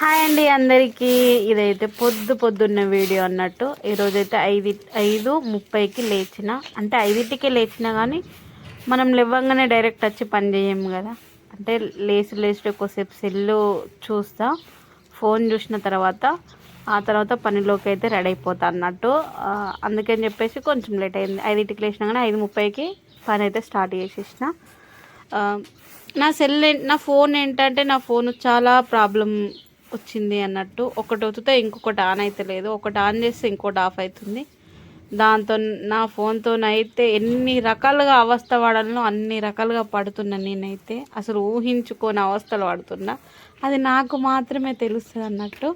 Hi అండి అందరికీ. ఇదైతే పొద్దు పొద్దున్న వీడియో అన్నట్టు. ఈరోజైతే ఐదు ఐదు ముప్పైకి లేచిన. అంటే ఐదింటికే లేచిన కానీ మనం లేవగానే డైరెక్ట్ వచ్చి పని చేయము కదా. అంటే లేచి లేచి ఎక్కువసేపు సెల్లు చూస్తా. ఫోన్ చూసిన తర్వాత ఆ తర్వాత పనిలోకి అయితే రెడీ అయిపోతా అన్నట్టు. అందుకని చెప్పేసి కొంచెం లేట్ అయింది. ఐదింటికి లేచినా కానీ ఐదు ముప్పైకి పని అయితే స్టార్ట్ చేసేసిన. నా సెల్ నా ఫోన్ ఏంటంటే నా ఫోన్ చాలా ప్రాబ్లం వచ్చింది అన్నట్టు. ఒకటి వస్తే ఇంకొకటి ఆన్ అయితే లేదు. ఒకటి ఆన్ చేస్తే ఇంకోటి ఆఫ్ అవుతుంది. దాంతో నా ఫోన్తోనైతే ఎన్ని రకాలుగా అవస్థ పడాలనో అన్ని రకాలుగా పడుతున్నా నేనైతే. అసలు ఊహించుకోని అవస్థలు పడుతున్నా అది నాకు మాత్రమే తెలుస్తుంది అన్నట్టు.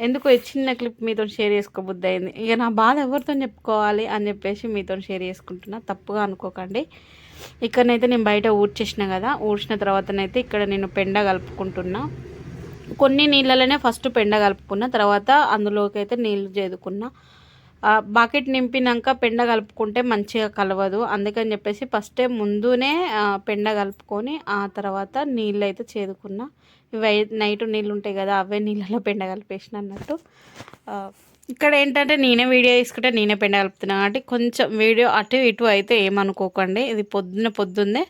ఎందుకో చిన్న క్లిప్ మీతో షేర్ చేసుకోబుద్ది అయింది. ఇక నా బాధ ఎవరితో చెప్పుకోవాలి అని చెప్పేసి మీతో షేర్ చేసుకుంటున్నా. తప్పుగా అనుకోకండి. ఇక్కడనైతే నేను బయట ఊడ్చేసిన కదా. ఊడ్చిన తర్వాతనైతే ఇక్కడ నేను పెండ కలుపుకుంటున్నా. కొన్ని నీళ్ళలోనే ఫస్ట్ పెండ కలుపుకున్న తర్వాత అందులోకి అయితే నీళ్ళు చేదుకున్నా. బకెట్ నింపినాక పెండ కలుపుకుంటే మంచిగా కలవదు. అందుకని చెప్పేసి ఫస్టే ముందునే పెండ కలుపుకొని ఆ తర్వాత నీళ్ళు అయితే చేదుకున్నా. ఇవి నైట్ నీళ్ళు ఉంటాయి కదా అవే నీళ్ళలో పెండ కలిపేసిన అన్నట్టు. ఇక్కడ ఏంటంటే నేనే వీడియో తీసుకుంటే నేనే పెండ కలుపుతున్నా కాబట్టి కొంచెం వీడియో అటు ఇటు అయితే ఏమనుకోకండి. ఇది పొద్దున పొద్దున్నే.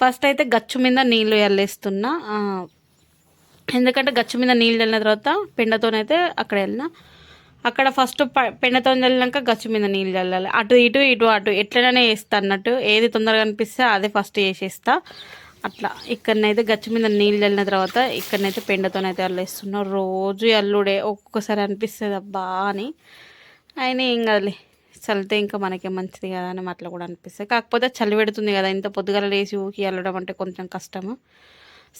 ఫస్ట్ అయితే గచ్చు మీద నీళ్ళు చల్లేస్తున్నా ఎందుకంటే గచ్చు మీద నీళ్ళు చల్లిన తర్వాత పెండతోనైతే అక్కడ వెళ్ళిన అక్కడ ఫస్ట్ ప- పెండతో చల్లినాక గచ్చు మీద నీళ్ళు చల్లాలి అటు ఇటు ఇటు అటు ఎట్లనే వేస్తా అన్నట్టు. ఏది తొందరగా అనిపిస్తే అదే ఫస్ట్ వేసేస్తా. అట్లా. ఇక్కడనైతే గచ్చు మీద నీళ్ళు చల్లిన తర్వాత ఇక్కడనైతే పెండతోనైతే అల్లేస్తున్నా. రోజు అల్లుడే. ఒక్కొక్కసారి అనిపిస్తుంది అబ్బా అని. అయినా ఏం కదలే. చల్లితే ఇంకా మనకే మంచిది కదా అని అట్లా కూడా అనిపిస్తుంది కాకపోతే చలి పెడుతుంది కదా. ఇంత పొద్దుగల లేచి ఊకి వెళ్ళడం అంటే కొంచెం కష్టము.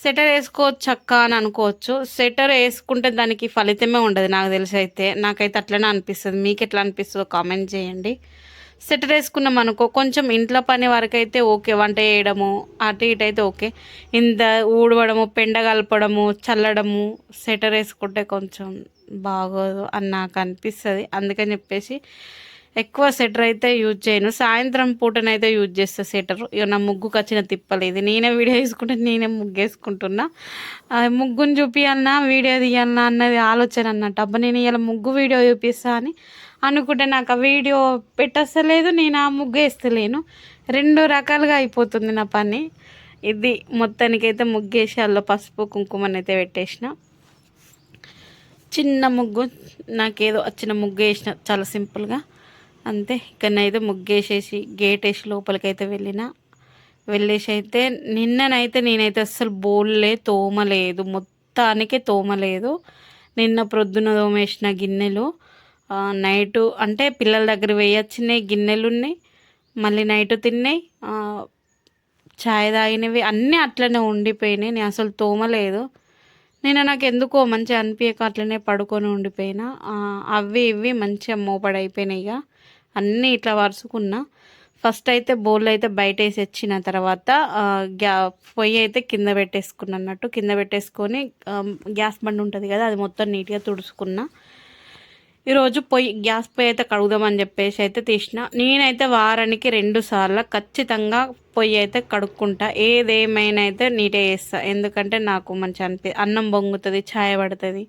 సెటర్ వేసుకోవచ్చు అక్క అని అనుకోవచ్చు. స్వెటర్ వేసుకుంటే దానికి ఫలితమే ఉండదు నాకు తెలిసి అయితే నాకైతే అట్లనే అనిపిస్తుంది. మీకు ఎట్లా అనిపిస్తుందో కామెంట్ చేయండి. సెటర్ వేసుకున్నాం అనుకో కొంచెం ఇంట్లో పని వరకు అయితే ఓకే. వంట చేయడము అటు ఇటు అయితే ఓకే. ఇంత ఊడవడము పెండ కలపడము చల్లడము స్వెటర్ వేసుకుంటే కొంచెం బాగోదు అని నాకు అనిపిస్తుంది. అందుకని చెప్పేసి ఎక్కువ స్వెటర్ అయితే యూజ్ చేయను. సాయంత్రం పూటనైతే యూజ్ చేస్తా స్వెటర్ ఇక నా ముగ్గుకు వచ్చిన తిప్పలేదు. నేనే వీడియో వేసుకుంటే నేనే ముగ్గు వేసుకుంటున్నా ముగ్గును ముగ్గుని వీడియో తీయాలన్నా అన్నది ఆలోచన అన్నట్టు. అబ్బా నేను ఇలా ముగ్గు వీడియో చూపిస్తా అని అనుకుంటే నాకు ఆ వీడియో పెట్టేస్తలేదు నేను ఆ ముగ్గు వేస్తలేను. రెండు రకాలుగా అయిపోతుంది నా పని. ఇది మొత్తానికైతే ముగ్గేసి అందులో పసుపు కుంకుమని అయితే పెట్టేసిన. చిన్న ముగ్గు నాకేదో వచ్చిన ముగ్గు వేసిన చాలా సింపుల్గా. అంతే. ఇక్కడనైతే ముగ్గేసేసి గేట్ వేసి లోపలికైతే వెళ్ళిన. వెళ్ళేసి అయితే నిన్ననైతే నేనైతే అస్సలు బోల్లే తోమలేదు. మొత్తానికే తోమలేదు. నిన్న ప్రొద్దున తోమేసిన గిన్నెలు నైటు అంటే పిల్లల దగ్గర వేయొచ్చినాయి గిన్నెలు ఉన్నాయి మళ్ళీ నైట్ తిన్నాయి ఛాయ్ చాయ్ తాగినవి అన్నీ అట్లనే ఉండిపోయినాయి. నేను అసలు తోమలేదు. నేను నాకు ఎందుకో మంచిగా అనిపించక అట్లనే పడుకొని ఉండిపోయినా. అవి ఇవి మంచిగా మోపడైపోయినాయి ఇక అన్నీ ఇట్లా వరుసుకున్నా. ఫస్ట్ అయితే బౌల్ అయితే బయట వేసి వచ్చిన తర్వాత గ్యా పొయ్యి అయితే కింద పెట్టేసుకున్నా అన్నట్టు. కింద పెట్టేసుకొని గ్యాస్ బండి ఉంటుంది కదా అది మొత్తం నీట్గా తుడుచుకున్నా. ఈరోజు పొయ్యి గ్యాస్ పొయ్యి అయితే కడుగుదామని చెప్పేసి అయితే తీసిన. నేనైతే వారానికి రెండు సార్లు ఖచ్చితంగా పొయ్యి అయితే కడుక్కుంటా. ఏదేమైనా అయితే నీట్గా చేస్తా. ఎందుకంటే నాకు మంచి అనిపి అన్నం బొంగుతుంది ఛాయ పడుతుంది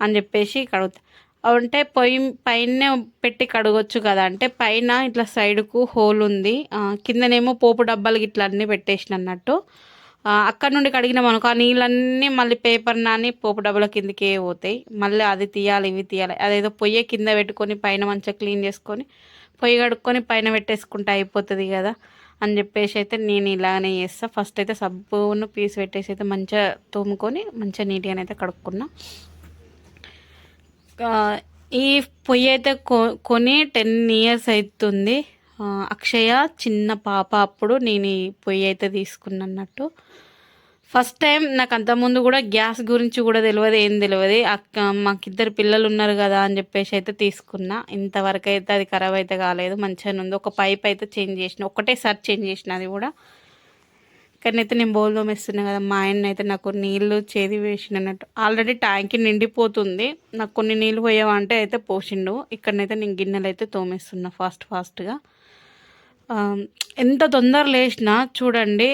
అని చెప్పేసి కడుగుతా. అంటే పొయ్యి పైన పెట్టి కడగొచ్చు కదా. అంటే పైన ఇట్లా సైడ్కు హోల్ ఉంది. కిందనేమో పోపు డబ్బాలు ఇట్లా అన్నీ పెట్టేసిన అన్నట్టు. అక్కడ నుండి కడిగినాం అనుకో ఆ నీళ్ళన్నీ మళ్ళీ పేపర్ నాని పోపు డబ్బాల కిందకే పోతాయి. మళ్ళీ అది తీయాలి ఇవి తీయాలి. అదేదో పొయ్యి కింద పెట్టుకొని పైన మంచిగా క్లీన్ చేసుకొని పొయ్యి కడుక్కొని పైన పెట్టేసుకుంటే అయిపోతుంది కదా అని చెప్పేసి అయితే నేను ఇలానే చేస్తా. ఫస్ట్ అయితే సబ్బును పీస్ పెట్టేసి అయితే మంచిగా తోముకొని మంచిగా నీట్గానైతే కడుక్కున్నాను కడుక్కున్నా. ఈ పొయ్యి అయితే కొ కొని టెన్ ఇయర్స్ అవుతుంది అక్షయ చిన్న పాప అప్పుడు నేను ఈ పొయ్యి అయితే తీసుకున్నట్టు ఫస్ట్ టైం నాకు అంతకుముందు కూడా గ్యాస్ గురించి కూడా తెలియదు ఏం తెలియదు అక్క మాకిద్దరు పిల్లలు ఉన్నారు కదా అని చెప్పేసి అయితే తీసుకున్నా. ఇంతవరకు అయితే అది ఖరాబ్ అయితే కాలేదు. మంచిగానే ఉంది. ఒక పైప్ అయితే చేంజ్ చేసిన ఒకటేసారి చేంజ్ చేసిన అది కూడా. కానీ అయితే నేను బౌల్ తోమేస్తున్నా కదా మా ఆయన అయితే నాకు నీళ్ళు చేది వేసినట్టు ఆల్రెడీ ట్యాంక్ నిండిపోతుంది. నాకు కొన్ని నీళ్ళు పోయావంటే అయితే పోసిండు. ఇక్కడనైతే నేను గిన్నెలు అయితే తోమేస్తున్నా ఫాస్ట్ ఫాస్ట్గా. ఎంత తొందర లేచినా చూడండి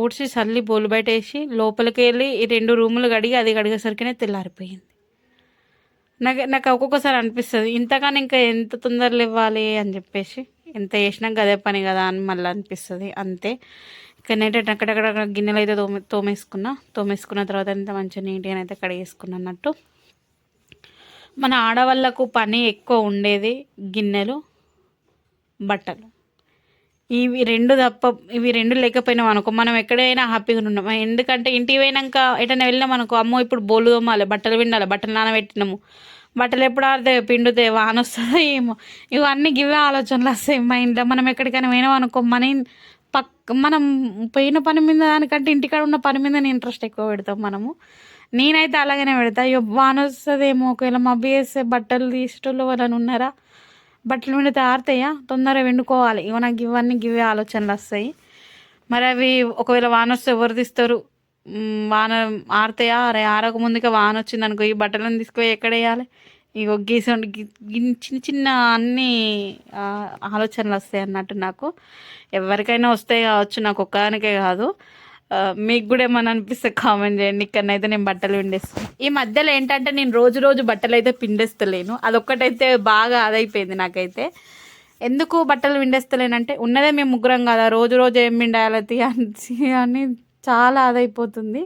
ఊడ్చి చల్లి బోలు బయట వేసి లోపలికి వెళ్ళి ఈ రెండు రూములు కడిగి అది కడిగేసరికినే తెల్లారిపోయింది. నాకు నాకు ఒక్కొక్కసారి అనిపిస్తుంది ఇంతగానే ఇంకా ఎంత తొందరలు ఇవ్వాలి అని చెప్పేసి. ఎంత చేసినా గదే పని కదా అని మళ్ళీ అనిపిస్తుంది అంతే. ఇక్కడనైతే అక్కడక్కడ గిన్నెలు అయితే తోమే తోమేసుకున్నా. తోమేసుకున్న తర్వాత ఎంత మంచిగా నీట్గా అయితే కడిగేసుకున్నా అన్నట్టు. మన ఆడవాళ్ళకు పని ఎక్కువ ఉండేది గిన్నెలు బట్టలు. ఇవి రెండు తప్ప ఇవి రెండు లేకపోయినాం అనుకో మనం ఎక్కడైనా హ్యాపీగా ఉన్నాం. ఎందుకంటే ఇంటికి పోయినాక ఎటైనా వెళ్ళినాం అనుకో అమ్మో ఇప్పుడు బోలు తోమాలి బట్టలు విండాలి బట్టలు నానబెట్టినాము. బట్టలు ఎప్పుడు ఆడితే పిండితే వాన వస్తుందో ఏమో ఇవన్నీ గివే ఆలోచనలు వస్తాయి మా ఇంట్లో. మనం ఎక్కడికైనా పోయినాం అనుకో మన పక్క మనం పోయిన పని మీద దానికంటే ఇంటికాడ ఉన్న పని మీద ఇంట్రెస్ట్ ఎక్కువ పెడతాం మనము. నేనైతే అలాగనే పెడతా. అయ్యో వాన వస్తుందేమో ఒకవేళ మబ్బి వేస్తే బట్టలు తీసేటోళ్ళు వాళ్ళని ఉన్నారా? బట్టలు పిండితే ఆరుతాయా? తొందరగా వండుకోవాలి ఇవన్నీ ఇవన్నీ గివే ఆలోచనలు వస్తాయి. మరి అవి ఒకవేళ వాన వస్తే ఎవరు తీస్తారు? వాన ఆరుతాయా? అరే ఆరక ముందుకే వాన వచ్చింది అనుకో ఈ బట్టలను తీసుకుపోయి ఎక్కడ వేయాలి? ఇగో గీసండి చిన్న చిన్న అన్ని ఆలోచనలు వస్తాయి అన్నట్టు నాకు. ఎవరికైనా వస్తాయి కావచ్చు నాకు ఒక్కదానికే కాదు. మీకు కూడా ఏమైనా అనిపిస్తే కామెంట్ చేయండి. ఇక్కడనైతే నేను బట్టలు పిండేస్తాను ఈ మధ్యలో ఏంటంటే నేను రోజు రోజు బట్టలు అయితే పిండేస్తలేను. అదొక్కటైతే బాగా అదైపోయింది నాకైతే. ఎందుకు బట్టలు పిండేస్తలేనంటే ఉన్నదే మేము ముగ్గురం కదా రోజు రోజు ఏం పిండాలి అని అని చాలా అదైపోతుంది.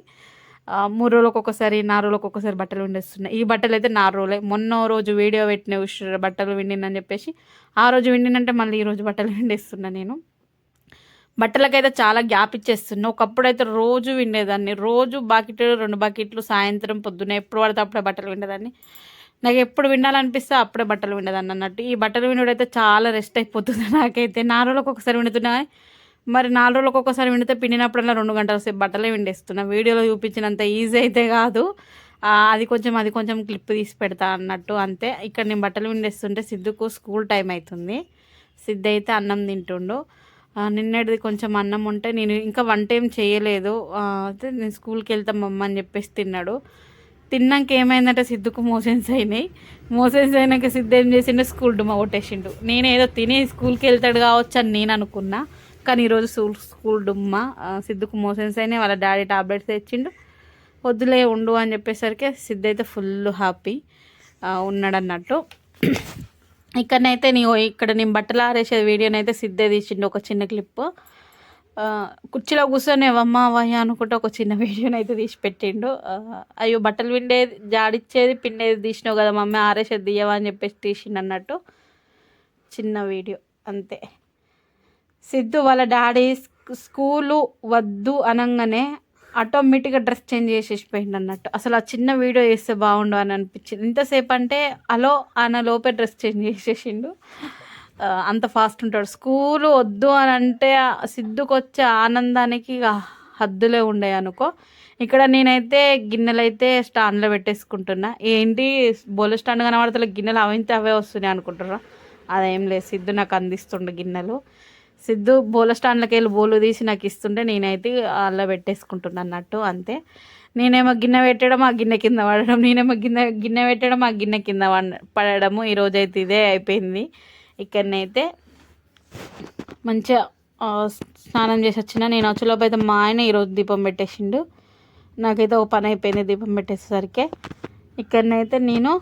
మూడు రోజులకు ఒకసారి నాలుగు రోజులకు ఒకసారి బట్టలు విండేస్తున్నాయి ఈ బట్టలు అయితే నాలుగు రోజులే. మొన్న రోజు వీడియో పెట్టిన ఉష్ బట్టలు విండిందని చెప్పేసి ఆ రోజు విండినంటే మళ్ళీ ఈరోజు బట్టలు విండేస్తున్నా నేను. బట్టలకైతే చాలా గ్యాప్ ఇచ్చేస్తున్నా. ఒకప్పుడు అయితే రోజు విండేదాన్ని. రోజు బాకెట్ రెండు బాకెట్లు సాయంత్రం పొద్దున ఎప్పుడు పడితే అప్పుడే బట్టలు విండేదాన్ని. నాకు ఎప్పుడు వినాలనిపిస్తే అప్పుడే బట్టలు విండేదాన్ని అన్నట్టు. ఈ బట్టలు వినడైతే చాలా రెస్ట్ అయిపోతుంది నాకైతే. నాలుగు రోజులకు ఒకసారి విండుతున్నా. కానీ మరి నాలుగు రోజులకు ఒకసారి విండితే పిండినప్పుడల్లా రెండు గంటల సేపు బట్టలే విండేస్తున్నా. వీడియోలో చూపించినంత ఈజీ అయితే కాదు. అది కొంచెం అది కొంచెం క్లిప్ తీసి పెడతా అన్నట్టు అంతే. ఇక్కడ నేను బట్టలు విండేస్తుంటే సిద్ధుకు స్కూల్ టైం అవుతుంది సిద్ధు అయితే అన్నం తింటుండు. నిన్నటిది కొంచెం అన్నం ఉంటే నేను ఇంకా వంట ఏం చేయలేదు. అయితే నేను స్కూల్కి వెళ్తాం మమ్మ అని చెప్పేసి తిన్నాడు. తిన్నాక ఏమైందంటే సిద్ధుకు మోషన్స్ అయినాయి. మోషన్స్ అయినాక సిద్ధు ఏం చేసిండు? స్కూల్ డుమ్మ కొట్టేసిండు. నేనేదో తిని స్కూల్కి వెళ్తాడు కావచ్చు అని నేను అనుకున్నా. కానీ ఈరోజు స్కూల్ స్కూల్ డుమ్మ. సిద్ధుకు మోషన్స్ అయినాయి. వాళ్ళ డాడీ టాబ్లెట్స్ తెచ్చిండు. వద్దులే ఉండు అని చెప్పేసరికి సిద్ధు అయితే ఫుల్ హ్యాపీ ఉన్నాడన్నట్టు. ఇక్కడనైతే నీ ఇక్కడ నేను బట్టలు ఆరేసే వీడియోనైతే సిద్ధే తీసిండు ఒక చిన్న క్లిప్. కుర్చీలో కూర్చొని అమ్మ అవయ్య అనుకుంటే ఒక చిన్న వీడియోని అయితే తీసి పెట్టిండు. అయ్యో బట్టలు పిండేది జాడిచ్చేది పిండేది తీసినావు కదా మమ్మీ ఆరేసేది తీయవా అని చెప్పేసి తీసిండు అన్నట్టు. చిన్న వీడియో అంతే. సిద్ధు వాళ్ళ డాడీ స్కూలు వద్దు అనగానే ఆటోమేటిక్గా డ్రెస్ చేంజ్ చేసేసిపోయింది అన్నట్టు. అసలు ఆ చిన్న వీడియో చేస్తే బాగుండు అని అనిపించింది. ఇంతసేపు అంటే అలో ఆయన లోపే డ్రెస్ చేంజ్ చేసేసిండు. అంత ఫాస్ట్ ఉంటాడు. స్కూలు వద్దు అని అంటే ఆ సిద్ధుకు వచ్చే ఆనందానికి హద్దులే ఉండే అనుకో. ఇక్కడ నేనైతే గిన్నెలు అయితే స్టాండ్లో పెట్టేసుకుంటున్నా. ఏంటి బోల స్టాండ్ కనబడతలే గిన్నెలు అవింతే అవే వస్తున్నాయి అనుకుంటున్నా అదేం లేదు. సిద్ధు నాకు అందిస్తుండే గిన్నెలు. సిద్ధు బోల స్టాండ్లకి వెళ్ళి బోలు తీసి నాకు ఇస్తుంటే నేనైతే అలా పెట్టేసుకుంటున్నా అన్నట్టు అంతే. నేనేమో గిన్నె పెట్టడం ఆ గిన్నె కింద పడడం నేనేమో గిన్నె గిన్నె పెట్టడం ఆ గిన్నె కింద పడ- పడడము ఈరోజు అయితే ఇదే అయిపోయింది. ఇక్కడనైతే మంచిగా స్నానం చేసి వచ్చిన. నేను వచ్చేలోపు అయితే మా ఆయన ఈరోజు దీపం పెట్టేసిండు. నాకైతే ఓ పని అయిపోయింది దీపం పెట్టేసరికి ఇక్కడనైతే నేను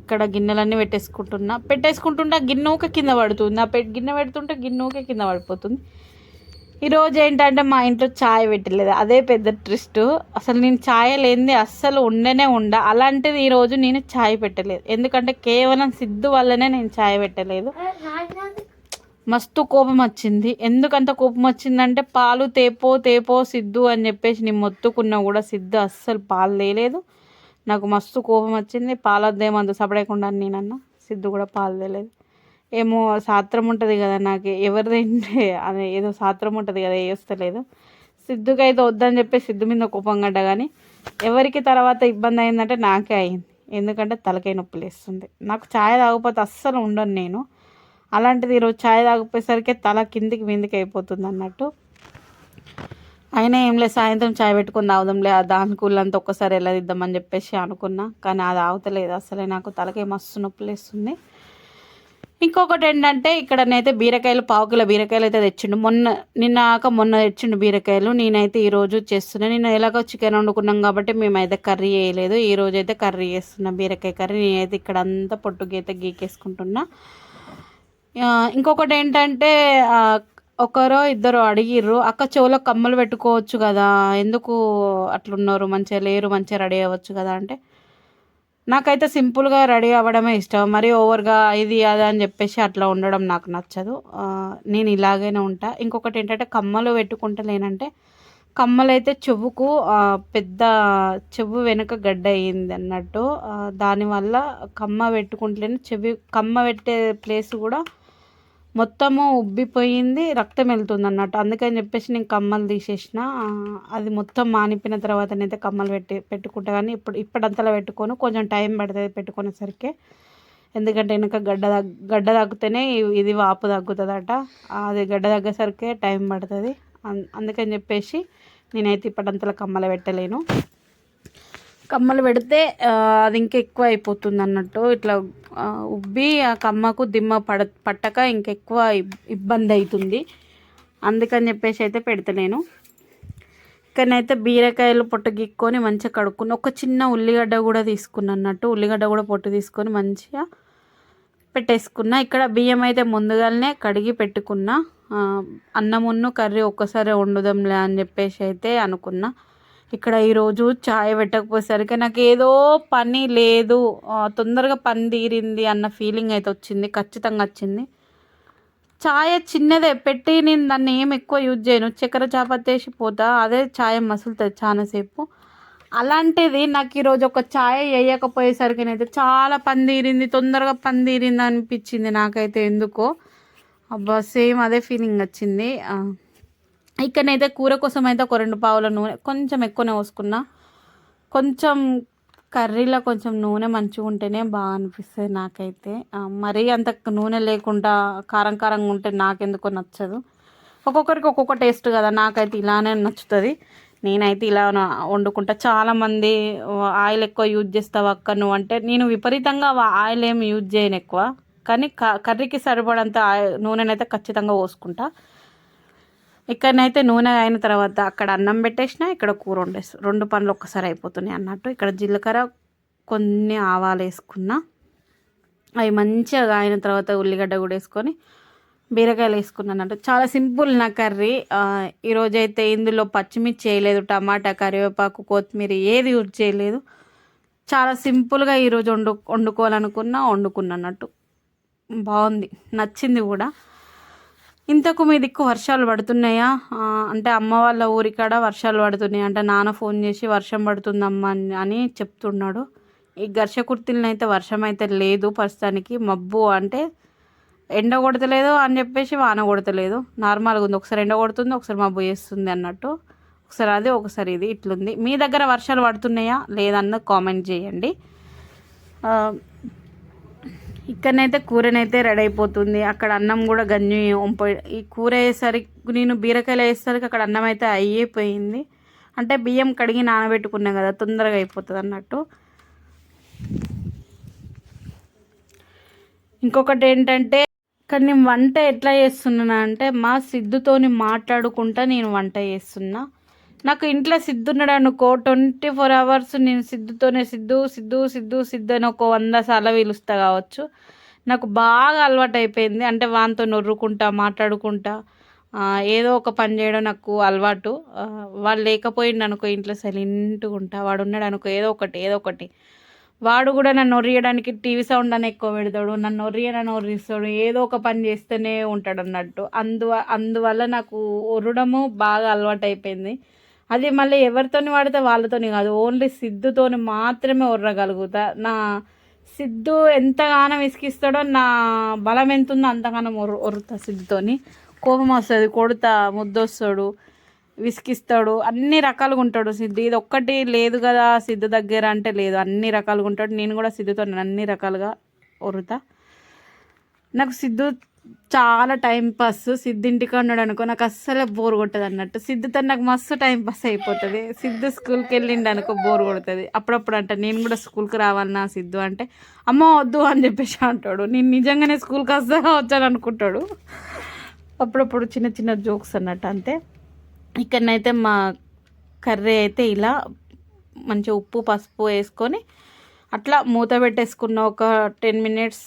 ఇక్కడ గిన్నెలన్నీ పెట్టేసుకుంటున్నా. పెట్టేసుకుంటుంటే ఆ గిన్నె కింద పడుతుంది. ఆ పె గిన్నె పెడుతుంటే గిన్నె కింద పడిపోతుంది. ఈరోజు ఏంటంటే మా ఇంట్లో ఛాయ్ పెట్టలేదు. అదే పెద్ద ట్విస్ట్ అసలు నేను ఛాయ్ లేనిది అస్సలు ఉండనే ఉండ. అలాంటిది ఈరోజు నేను ఛాయ్ పెట్టలేదు. ఎందుకంటే కేవలం సిద్ధు వల్లనే నేను ఛాయ్ పెట్టలేదు. మస్తు కోపం వచ్చింది. ఎందుకంత కోపం వచ్చిందంటే పాలు తేపో తేపో సిద్ధు అని చెప్పేసి నేను మొత్తుకున్నా కూడా సిద్ధు అస్సలు పాలు తేలేదు. నాకు మస్తు కోపం వచ్చింది. పాలొద్దేమందు సపడేయకుండా అని నేనన్నా. సిద్ధు కూడా పాలు తేలేదు. ఏమో సాత్రం ఉంటుంది కదా నాకు. ఎవరిదంటే అదే ఏదో సాత్రం ఉంటుంది కదా వేస్తలేదు. సిద్ధుకి అయితే వద్దని చెప్పి సిద్ధు మీద కోపం గడ్డ కానీ ఎవరికి తర్వాత ఇబ్బంది అయిందంటే నాకే అయింది. ఎందుకంటే తలకాయ నొప్పి లేస్తుంది నాకు ఛాయ్ తాగకపోతే అస్సలు ఉండను నేను. అలాంటిది ఈరోజు ఛాయ్ తాగపోయేసరికి తల కిందికి విందికి అయిపోతుంది అన్నట్టు. అయినా ఏం లేదు సాయంత్రం చాయ్ పెట్టుకొని తాగుదాంలే ఆ దాని కూలంతా ఒక్కసారి వెళ్ళదిద్దామని చెప్పేసి అనుకున్నా. కానీ అది ఆగుతలేదు అసలే నాకు తలకే మస్తు నొప్పి లేస్తుంది ఇంకొకటి ఏంటంటే ఇక్కడనైతే బీరకాయలు పావు కిలో బీరకాయలు అయితే తెచ్చిండు. మొన్న నిన్నాక మొన్న తెచ్చిండు బీరకాయలు. నేనైతే ఈరోజు చేస్తున్నా. నేను ఎలాగో చికెన్ వండుకున్నాం కాబట్టి మేమైతే కర్రీ వేయలేదు ఈ అయితే కర్రీ చేస్తున్నా బీరకాయ కర్రీ. నేనైతే ఇక్కడ అంతా పొట్టుగైతే గీకేసుకుంటున్నా. ఇంకొకటి ఏంటంటే ఒకరో ఇద్దరు అడిగిర్రు అక్క చెవులో కమ్మలు పెట్టుకోవచ్చు కదా ఎందుకు అట్లున్నారు మంచిగా లేరు మంచిగా రెడీ అవ్వచ్చు కదా అంటే. నాకైతే సింపుల్గా రెడీ అవ్వడమే ఇష్టం మరి ఓవర్గా ఇది అది అని చెప్పేసి అట్లా ఉండడం నాకు నచ్చదు. నేను ఇలాగైనా ఉంటా. ఇంకొకటి ఏంటంటే కమ్మలు పెట్టుకుంటలేనంటే కమ్మలు అయితే చెవుకు పెద్ద చెవు వెనుక గడ్డ అయ్యింది అన్నట్టు. దానివల్ల కమ్మ పెట్టుకుంటలేని. చెవి కమ్మ పెట్టే ప్లేస్ కూడా మొత్తము ఉబ్బిపోయింది రక్తం వెళ్తుంది అన్నట్టు అందుకని చెప్పేసి నేను కమ్మలు తీసేసిన. అది మొత్తం మానిపోయిన తర్వాతనైతే కమ్మలు పెట్టి పెట్టుకుంటా. కానీ ఇప్పుడు ఇప్పుడంతలా పెట్టుకోను. కొంచెం టైం పడుతుంది పెట్టుకునేసరికి. ఎందుకంటే వెనక గడ్డ గడ్డ తగ్గితేనే ఇది వాపు తగ్గుతుందట. అది గడ్డ తగ్గేసరికి టైం పడుతుంది. అన్- అందుకని చెప్పేసి నేనైతే ఇప్పటింతలా కమ్మలు పెట్టలేను. కమ్మలు పెడితే అది ఇంకా ఎక్కువ అయిపోతుంది అన్నట్టు ఇట్లా ఉబ్బి ఆ కమ్మకు దిమ్మ పడ పట్టక ఇంకెక్కువ ఇబ్బంది అవుతుంది అందుకని చెప్పేసి అయితే పెడతలేను ఇక్కడనైతే బీరకాయలు పొట్టు గిక్కొని మంచిగా కడుక్కుని ఒక చిన్న ఉల్లిగడ్డ కూడా తీసుకున్న అన్నట్టు ఉల్లిగడ్డ కూడా పొట్టు తీసుకొని మంచిగా పెట్టేసుకున్నా. ఇక్కడ బియ్యం అయితే ముందుగానే కడిగి పెట్టుకున్నా. అన్నమున్ను కర్రీ ఒక్కసారి వండుదాంలే అని చెప్పేసి అయితే అనుకున్నా. ఇక్కడ ఈరోజు చాయ్ పెట్టకపోయేసరికి నాకు ఏదో పని లేదు. తొందరగా పని తీరింది అన్న ఫీలింగ్ అయితే వచ్చింది ఖచ్చితంగా వచ్చింది. చాయ్ చిన్నదే పెట్టి నేను దాన్ని ఏం ఎక్కువ యూజ్ చేయను. చక్కెర చాపత్తి వేసి పోతా అదే చాయ్ మసులుతుంది చాలాసేపు అలాంటిది నాకు ఈరోజు ఒక ఛాయ్ వేయకపోయేసరికి అయితే చాలా పని తీరింది తొందరగా పని తీరింది అనిపించింది నాకైతే ఎందుకో. అబ్బా సేమ్ అదే ఫీలింగ్ వచ్చింది. ఇక్కడనైతే కూర కోసం అయితే ఒక రెండు పావుల నూనె కొంచెం ఎక్కువనే పోసుకున్నా. కొంచెం కర్రీలో కొంచెం నూనె మంచిగా ఉంటేనే బాగా అనిపిస్తుంది నాకైతే. మరీ అంత నూనె లేకుండా కారం కారంగా ఉంటే నాకెందుకో నచ్చదు. ఒక్కొక్కరికి ఒక్కొక్క టేస్ట్ కదా నాకైతే ఇలానే నచ్చుతుంది. నేనైతే ఇలా వండుకుంటా. చాలామంది ఆయిల్ ఎక్కువ యూజ్ చేస్తావు అక్క నువ్వు అంటే నేను విపరీతంగా ఆయిల్ ఏమి యూజ్ చేయను ఎక్కువ. కానీ క- కర్రీకి సరిపడంత ఆయిల్ నూనెనైతే ఖచ్చితంగా పోసుకుంటా. ఇక్కడనైతే నూనె అయిన తర్వాత అక్కడ అన్నం పెట్టేసిన ఇక్కడ కూర వండేసి రెండు పనులు ఒక్కసారి అయిపోతున్నాయి అన్నట్టు. ఇక్కడ జీలకర్ర కొన్ని ఆవాలు వేసుకున్నా. అవి మంచిగా అయిన తర్వాత ఉల్లిగడ్డ కూడా వేసుకొని బీరకాయలు వేసుకున్నాను అన్నట్టు. చాలా సింపుల్ నా కర్రీ. ఈరోజైతే ఈరోజు అయితే ఇందులో పచ్చిమిర్చి చేయలేదు టమాటా కరివేపాకు కొత్తిమీర ఏది యూజ్ చేయలేదు. చాలా సింపుల్గా ఈరోజు వండు వండుకోవాలనుకున్నా వండుకున్నా అన్నట్టు. బాగుంది. నచ్చింది కూడా. ఇంతకు మీ దిక్కు వర్షాలు పడుతున్నాయా? అంటే అమ్మ వాళ్ళ ఊరికాడ వర్షాలు పడుతున్నాయి. అంటే నాన్న ఫోన్ చేసి వర్షం పడుతుందమ్మా అని- చెప్తున్నాడు. ఈ ఘర్ష అయితే వర్షం అయితే లేదు ప్రస్తుతానికి. మబ్బు అంటే ఎండ కొడతలేదు అని చెప్పేసి వాన కొడతలేదు. నార్మల్గా ఉంది. ఒకసారి ఎండ కొడుతుంది ఒకసారి మబ్బు చేస్తుంది అన్నట్టు. ఒకసారి అది ఒకసారి ఇది. ఇట్లుంది. మీ దగ్గర వర్షాలు పడుతున్నాయా? లేదన్న కామెంట్ చేయండి. ఇక్కడనైతే కూరనైతే రెడీ అయిపోతుంది. అక్కడ అన్నం కూడా గంజి వంప ఈ కూర వేసరికి నేను బీరకాయలు వేసరికి అక్కడ అన్నం అయితే అయిపోయింది అంటే బియ్యం కడిగి నానబెట్టుకున్నాం కదా తొందరగా అయిపోతుంది అన్నట్టు. ఇంకొకటి ఏంటంటే ఇక్కడ నేను వంట ఎట్లా చేస్తున్నాను అంటే మా సిద్ధుతోని మాట్లాడుకుంటా నేను వంట చేస్తున్నా. నాకు ఇంట్లో సిద్ధున్నాడు అనుకో ట్వంటీ ఫోర్ అవర్స్ నేను సిద్ధుతోనే సిద్ధు సిద్ధు సిద్ధు సిద్ధు అని ఒక వంద సార్లు పిలుస్తా కావచ్చు. నాకు బాగా అలవాటు అయిపోయింది అంటే వానితో నొర్రుకుంటా మాట్లాడుకుంటా ఏదో ఒక పని చేయడం నాకు అలవాటు. వాడు లేకపోయిండు అనుకో ఇంట్లో సైలెంట్గా ఉంటా. వాడు ఉన్నాడు అనుకో ఏదో ఒకటి ఏదో ఒకటి. వాడు కూడా నన్ను ఒరియడానికి టీవీ సౌండ్ అని ఎక్కువ పెడతాడు. నన్ను ఒరియనని ఒరిస్తాడు ఏదో ఒక పని చేస్తూనే ఉంటాడు అన్నట్టు. అందువ అందువల్ల నాకు ఒరడము బాగా అలవాటు అయిపోయింది అది మళ్ళీ ఎవరితోని వాడితే వాళ్ళతోని కాదు. ఓన్లీ సిద్ధుతోని మాత్రమే ఉర్రగలుగుతా నా సిద్ధు ఎంతగానో విసిగిస్తాడో నా బలం ఎంత ఉందో అంతగానో ఒర్రు ఒరుతా సిద్ధుతోని. కోపం వస్తుంది కొడుతా ముద్దొస్తాడు విసిగిస్తాడు అన్ని రకాలుగా ఉంటాడు సిద్ధు. ఇది ఒక్కటి లేదు కదా సిద్ధు దగ్గర అంటే లేదు. అన్ని రకాలుగా ఉంటాడు. నేను కూడా సిద్ధుతో అన్ని రకాలుగా ఒరుతా నాకు సిద్ధు చాలా టైం పాస్. సిద్ధు ఉన్నాడు అనుకో నాకు అస్సలే బోర్ కొట్టదు అన్నట్టు. సిద్ధుతో నాకు మస్తు టైం పాస్ అయిపోతుంది. సిద్ధు స్కూల్కి వెళ్ళిండు అనుకో బోర్ కొడుతుంది. అప్పుడప్పుడు అంటే నేను కూడా స్కూల్కి రావాలన్నా సిద్ధు అంటే అమ్మ వద్దు అని చెప్పేసి అంటాడు. నేను నిజంగానే స్కూల్కి వస్తా వచ్చాను అనుకుంటాడు. అప్పుడప్పుడు చిన్న చిన్న జోక్స్ అన్నట్టు అంతే. ఇక్కడనైతే మా కర్రీ అయితే ఇలా మంచిగా ఉప్పు పసుపు వేసుకొని అట్లా మూత పెట్టేసుకున్న ఒక టెన్ మినిట్స్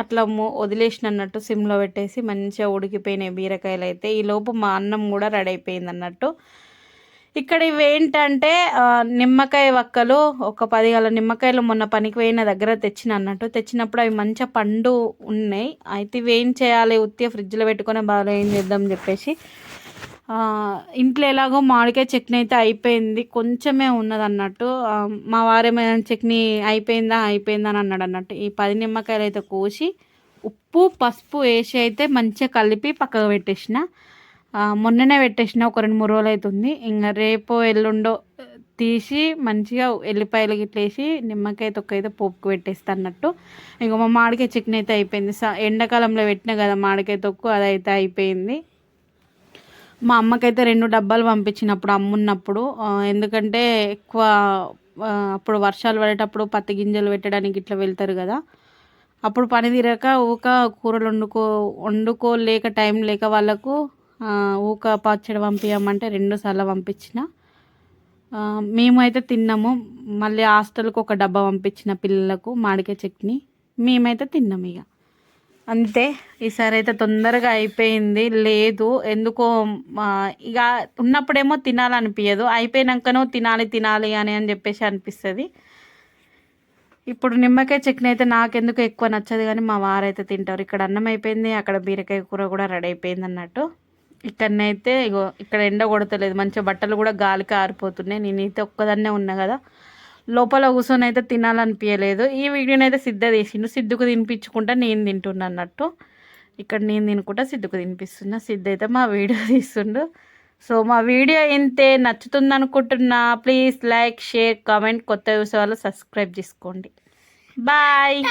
అట్లా వదిలేసిన అన్నట్టు సిమ్లో పెట్టేసి మంచిగా ఉడికిపోయినాయి బీరకాయలు అయితే ఈ లోపు మా అన్నం కూడా రెడీ అయిపోయింది అన్నట్టు ఇక్కడ ఇవి ఏంటంటే నిమ్మకాయ వక్కలు ఒక పది గల నిమ్మకాయలు మొన్న పనికి పోయిన దగ్గర తెచ్చిన అన్నట్టు తెచ్చినప్పుడు అవి మంచిగా పండు ఉన్నాయి. అయితే ఇవేం చేయాలి? ఉత్తి ఫ్రిడ్జ్లో పెట్టుకొని బాగా ఏం చేద్దాం చెప్పేసి ఇంట్లో ఎలాగో మామిడికాయ చట్నీ అయితే అయిపోయింది. కొంచెమే ఉన్నది అన్నట్టు మా వారేమైనా చట్నీ అయిపోయిందా? అయిపోయిందా అని అన్నాడు అన్నట్టు. ఈ పది నిమ్మకాయలు అయితే కోసి ఉప్పు పసుపు వేసి అయితే మంచిగా కలిపి పక్కకు పెట్టేసిన. మొన్ననే పెట్టేసిన. ఒక రెండు మూడు రోజులు అవుతుంది. ఇంకా రేపు ఎల్లుండో తీసి మంచిగా ఎల్లిపాయలు గిట్లేసి నిమ్మకాయ తొక్క అయితే పోపుకు పెట్టేస్తా అన్నట్టు. ఇంక మా మామిడికాయ చట్నీ అయితే అయిపోయింది. స- ఎండాకాలంలో పెట్టిన కదా మామిడికాయ తొక్కు అది అయితే అయిపోయింది. మా అమ్మకైతే రెండు డబ్బాలు పంపించినప్పుడు అమ్మున్నప్పుడు ఎందుకంటే ఎక్కువ అప్పుడు వర్షాలు పడేటప్పుడు పత్తి గింజలు పెట్టడానికి ఇట్లా వెళ్తారు కదా. అప్పుడు పని తీరక ఊక కూరలు వండుకో వండుకోలేక టైం లేక వాళ్ళకు ఊక పచ్చడి పంపించమంటే రెండు సార్లు పంపించిన. మేమైతే తిన్నాము. మళ్ళీ హాస్టల్కి ఒక డబ్బా పంపించిన పిల్లలకు మాడికాయ చట్నీ. మేమైతే తిన్నాము ఇక. అంతే. ఈసారి అయితే తొందరగా అయిపోయింది. లేదు. ఎందుకో మా ఇక ఉన్నప్పుడేమో తినాలనిపించదు అయిపోయినాకనో తినాలి తినాలి అని అని చెప్పేసి అనిపిస్తుంది. ఇప్పుడు నిమ్మకాయ చట్నీ అయితే నాకెందుకు ఎక్కువ నచ్చదు కానీ మా వారైతే తింటారు. ఇక్కడ అన్నం అయిపోయింది అక్కడ బీరకాయ కూర కూడా రెడీ అయిపోయింది అన్నట్టు. ఇక్కడనైతే ఇగో ఇక్కడ ఎండ కొడతలేదు. మంచిగా బట్టలు కూడా గాలికి ఆరిపోతున్నాయి. నేనైతే ఒక్కదాన్నే ఉన్నా కదా. లోపల కూర్చొని అయితే తినాలనిపించలేదు ఈ వీడియోని అయితే సిద్ధ తీసిండు సిద్ధుకు తినిపించుకుంటా నేను తింటున్నా అన్నట్టు. ఇక్కడ నేను తినుకుంటా సిద్ధుకు తినిపిస్తున్నా. సిద్ధ అయితే మా వీడియో తీస్తుండు. సో మా వీడియో ఇంతే నచ్చుతుంది అనుకుంటున్నా. ప్లీజ్ లైక్ షేర్ కామెంట్ కొత్త చూసే వాళ్ళు సబ్స్క్రైబ్ చేసుకోండి. బాయ్.